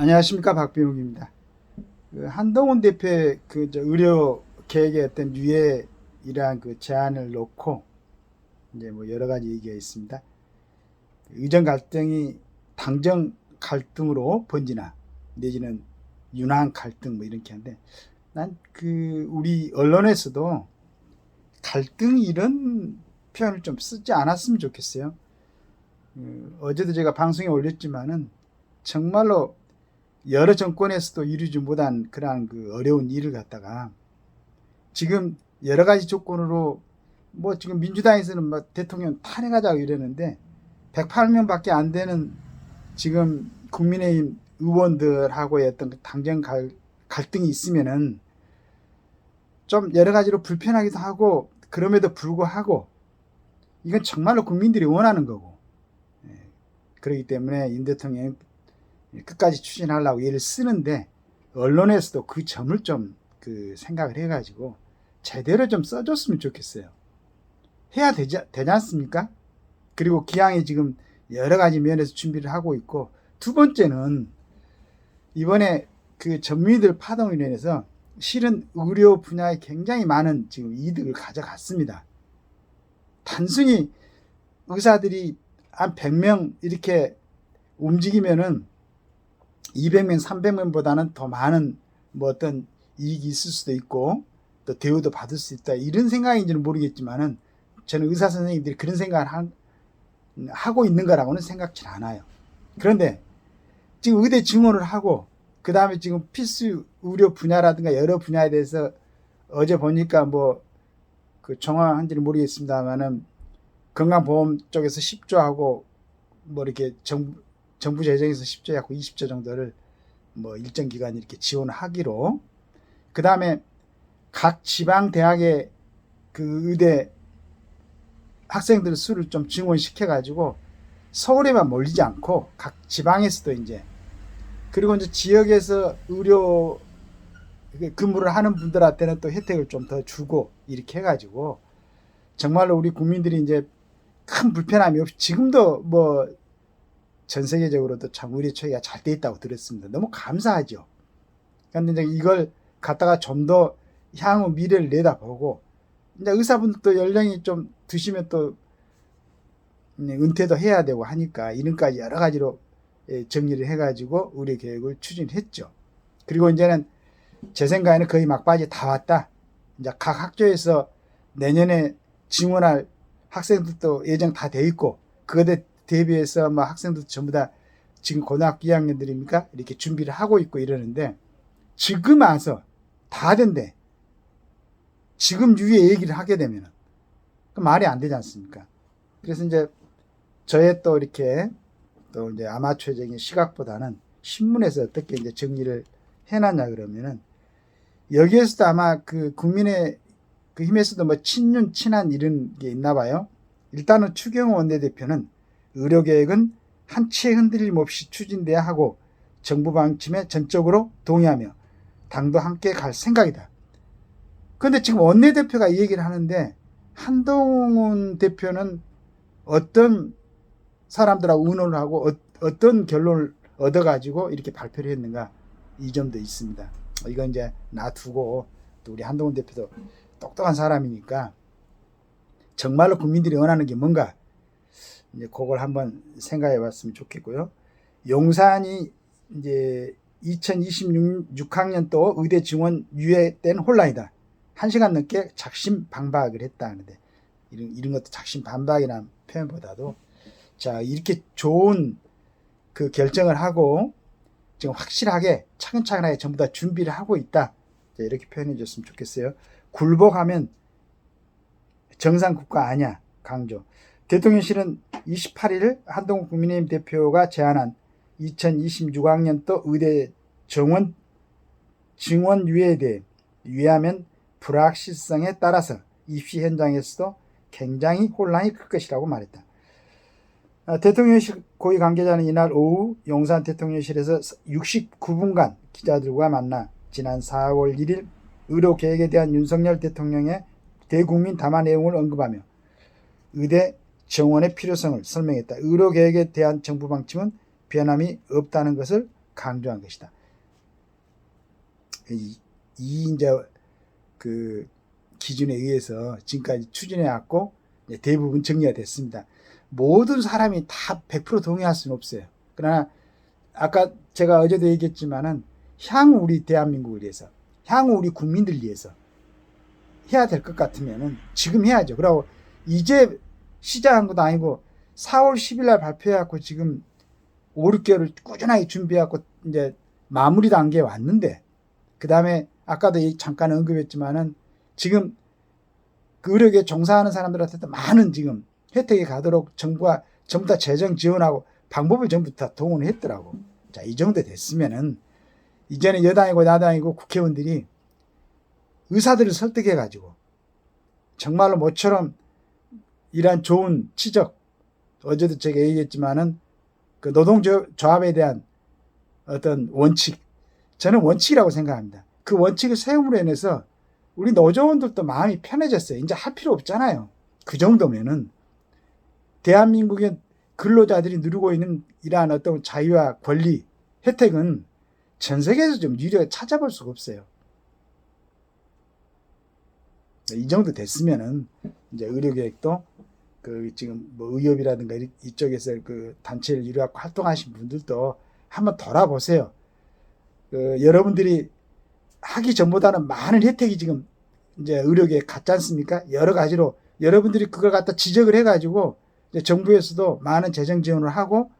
안녕하십니까 박병욱입니다. 그 한동훈 대표의 그저 의료 계획의 어떤 유예이러한 그 제안을 놓고 이제 뭐 여러 가지 얘기가 있습니다. 의정 갈등이 당정 갈등으로 번지나 내지는 윤한 갈등 뭐 이렇게 하는데 난 그 우리 언론에서도 갈등 이런 표현을 좀 쓰지 않았으면 좋겠어요. 그 어제도 제가 방송에 올렸지만은 정말로 여러 정권에서도 이루지 못한 그러한 그 어려운 일을 갖다가 지금 여러 가지 조건으로 뭐 지금 민주당에서는 뭐 대통령 탄핵하자고 이러는데 108명밖에 안 되는 지금 국민의힘 의원들하고의 어떤 그 당정 갈, 갈등이 있으면은 좀 여러 가지로 불편하기도 하고 그럼에도 불구하고 이건 정말로 국민들이 원하는 거고. 예, 그렇기 때문에 윤 대통령이 끝까지 추진하려고 얘를 쓰는데 언론에서도 그 점을 좀 그 생각을 해가지고 제대로 좀 써줬으면 좋겠어요. 해야 되지, 되지 않습니까? 그리고 기왕에 지금 여러 가지 면에서 준비를 하고 있고 두 번째는 이번에 그 전민들 파동으로 인해서 실은 의료 분야에 굉장히 많은 지금 이득을 가져갔습니다. 단순히 의사들이 한 100명 이렇게 움직이면은 200명, 300명보다는 더 많은 뭐 어떤 이익이 있을 수도 있고 또 대우도 받을 수 있다 이런 생각인지는 모르겠지만은 저는 의사 선생님들이 그런 생각을 한, 하고 있는 거라고는 생각지 않아요. 그런데 지금 의대 증원을 하고 그 다음에 지금 필수 의료 분야라든가 여러 분야에 대해서 어제 보니까 뭐 그 정확한지는 모르겠습니다만은 건강보험 쪽에서 10조 하고 뭐 이렇게 정부 정부 재정에서 10조 하고 20조 정도를 뭐 일정 기간 이렇게 지원을 하기로. 그 다음에 각 지방 대학의 그 의대 학생들 수를 좀 증원시켜 가지고 서울에만 몰리지 않고 각 지방에서도 이제 그리고 이제 지역에서 의료 근무를 하는 분들한테는 또 혜택을 좀 더 주고 이렇게 해가지고 정말로 우리 국민들이 이제 큰 불편함이 없이 지금도 뭐 전 세계적으로도 참 의료 처리가 잘 돼 있다고 들었습니다. 너무 감사하죠. 그런데 이제 이걸 갖다가 좀 더 향후 미래를 내다보고 이제 의사분들도 연령이 좀 드시면 또 은퇴도 해야 되고 하니까 이런까지 여러 가지로 예, 정리를 해가지고 의료 계획을 추진했죠. 그리고 이제는 제 생각에는 거의 막바지 다 왔다. 이제 각 학교에서 내년에 지원할 학생들도 예정 다 돼 있고 그거에 대비해서 뭐 학생들 전부 다 지금 고등학교 2학년들입니까? 이렇게 준비를 하고 있고 이러는데 지금 와서 다 된대. 지금 유예 얘기를 하게 되면은 그 말이 안 되지 않습니까? 그래서 이제 저의 또 이렇게 또 이제 아마추어적인 시각보다는 신문에서 어떻게 이제 정리를 해놨냐 그러면은 여기에서도 아마 그 국민의 그 힘에서도 뭐 친윤 친한 이런 게 있나 봐요. 일단은 추경호 원내대표는 의료계획은 한치의 흔들림 없이 추진돼야 하고 정부 방침에 전적으로 동의하며 당도 함께 갈 생각이다. 그런데 지금 원내대표가 이 얘기를 하는데 한동훈 대표는 어떤 사람들하고 의논을 하고 어, 떤 결론을 얻어가지고 이렇게 발표를 했는가 이 점도 있습니다. 이건 이제 놔두고 또 우리 한동훈 대표도 똑똑한 사람이니까 정말로 국민들이 원하는 게 뭔가 이제 그걸 한번 생각해 봤으면 좋겠고요. 용산이 이제 2026학년 또 의대 증원 유예된 혼란이다. 한 시간 넘게 작심 반박을 했다 하는데 이런 이런 것도 작심 반박이라는 표현보다도 자 이렇게 좋은 그 결정을 하고 지금 확실하게 차근차근하게 전부 다 준비를 하고 있다. 자, 이렇게 표현해 줬으면 좋겠어요. 굴복하면 정상 국가 아니야. 강조. 대통령실은 28일 한동훈 국민의힘 대표가 제안한 2026학년도 의대 정원 증원 유예에 대해 유예하면 불확실성에 따라서 입시 현장에서도 굉장히 혼란이 클 것이라고 말했다. 아, 대통령실 고위 관계자는 이날 오후 용산 대통령실에서 69분간 기자들과 만나 지난 4월 1일 의료 계획에 대한 윤석열 대통령의 대국민 담화 내용을 언급하며 의대 정원의 필요성을 설명했다. 의료 계획에 대한 정부 방침은 변함이 없다는 것을 강조한 것이다. 이, 이 이제 그 기준에 의해서 지금까지 추진해 왔고 대부분 정리가 됐습니다. 모든 사람이 다 100% 동의할 수는 없어요. 그러나 아까 제가 어제도 얘기했지만은 향후 우리 대한민국을 위해서, 향후 우리 국민들 위해서 해야 될 것 같으면은 지금 해야죠. 그리고 이제 시작한 것도 아니고 4월 10일 날 발표해갖고 지금 5, 6개월을 꾸준하게 준비해갖고 이제 마무리 단계에 왔는데 그 다음에 아까도 이- 잠깐 언급했지만은 지금 그 의료계 종사하는 사람들한테도 많은 지금 혜택이 가도록 정부가 전부 다 재정 지원하고 방법을 전부 다 동원을 했더라고. 자, 이 정도 됐으면은 이제는 여당이고 야당이고 국회의원들이 의사들을 설득해 가지고 정말로 모처럼 이러한 좋은 치적 어제도 제가 얘기했지만은 그 노동조합에 대한 어떤 원칙 저는 원칙이라고 생각합니다. 그 원칙을 세움으로 인해서 우리 노조원들도 마음이 편해졌어요. 이제 할 필요 없잖아요. 그 정도면은 대한민국의 근로자들이 누리고 있는 이러한 어떤 자유와 권리, 혜택은 전 세계에서 좀 유리하게 찾아볼 수가 없어요. 이 정도 됐으면은 이제 의료 계획도 그 지금 뭐 의협이라든가 이- 이쪽에서 그 단체를 이루고 활동하신 분들도 한번 돌아보세요. 그 여러분들이 하기 전보다는 많은 혜택이 지금 이제 의료계에 갔지 않습니까? 여러 가지로 여러분들이 그걸 갖다 지적을 해가지고 정부에서도 많은 재정 지원을 하고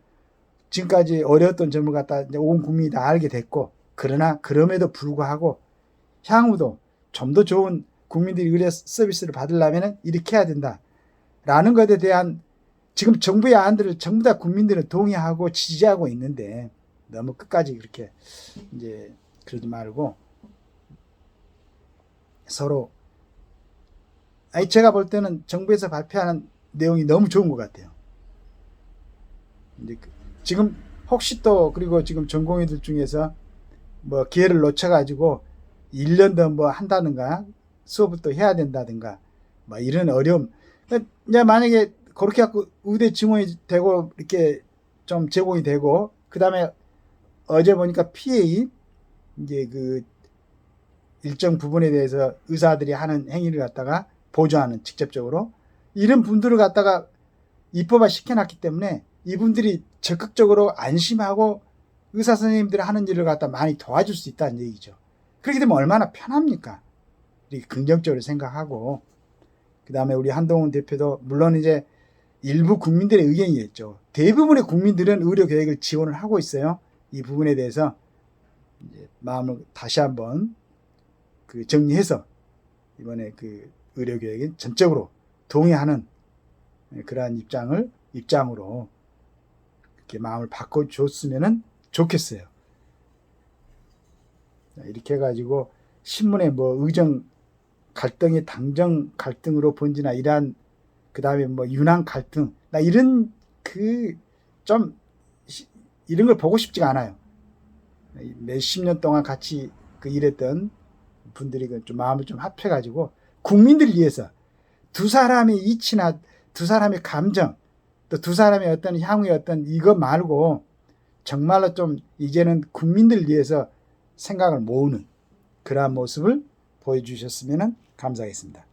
지금까지 어려웠던 점을 갖다 온 국민이 다 알게 됐고 그러나 그럼에도 불구하고 향후도 좀 더 좋은 국민들이 의료 서비스를 받으려면 이렇게 해야 된다 라는 것에 대한 지금 정부의 안들을 전부 다 국민들은 동의하고 지지하고 있는데 너무 끝까지 그렇게 이제 그러지 말고 서로 아니 제가 볼 때는 정부에서 발표하는 내용이 너무 좋은 것 같아요. 이제 그- 지금 혹시 또 그리고 지금 전공의들 중에서 뭐 기회를 놓쳐가지고 1년 더 뭐 한다든가 수업을 또 해야 된다든가 뭐 이런 어려움. 이제 만약에 그렇게 갖고 의대 증원이 되고 이렇게 좀 제공이 되고 그 다음에 어제 보니까 PA 이제 그 일정 부분에 대해서 의사들이 하는 행위를 갖다가 보조하는 직접적으로 이런 분들을 갖다가 입법화 시켜놨기 때문에 이분들이 적극적으로 안심하고 의사 선생님들이 하는 일을 갖다 많이 도와줄 수 있다는 얘기죠. 그렇게 되면 얼마나 편합니까? 이렇게 긍정적으로 생각하고 그 다음에 우리 한동훈 대표도 물론 이제 일부 국민들의 의견이겠죠. 대부분의 국민들은 의료 계획을 지원을 하고 있어요. 이 부분에 대해서 이제 마음을 다시 한번 그 정리해서 이번에 그 의료 계획에 전적으로 동의하는 그러한 입장을 입장으로 이렇게 마음을 바꿔줬으면 좋겠어요. 자, 이렇게 해가지고 신문에 뭐 의정 갈등이 당정 갈등으로 번지나 이러한 그 다음에 뭐 윤한 갈등 나 이런 그 좀 이런 걸 보고 싶지가 않아요. 몇십 년 동안 같이 그 일했던 분들이 그좀 마음을 좀 합해가지고 국민들 위해서 두 사람의 이치나 두 사람의 감정 또 두 사람의 어떤 향후의 어떤 이거 말고 정말로 좀 이제는 국민들 위해서 생각을 모으는 그러한 모습을 보여주셨으면 감사하겠습니다.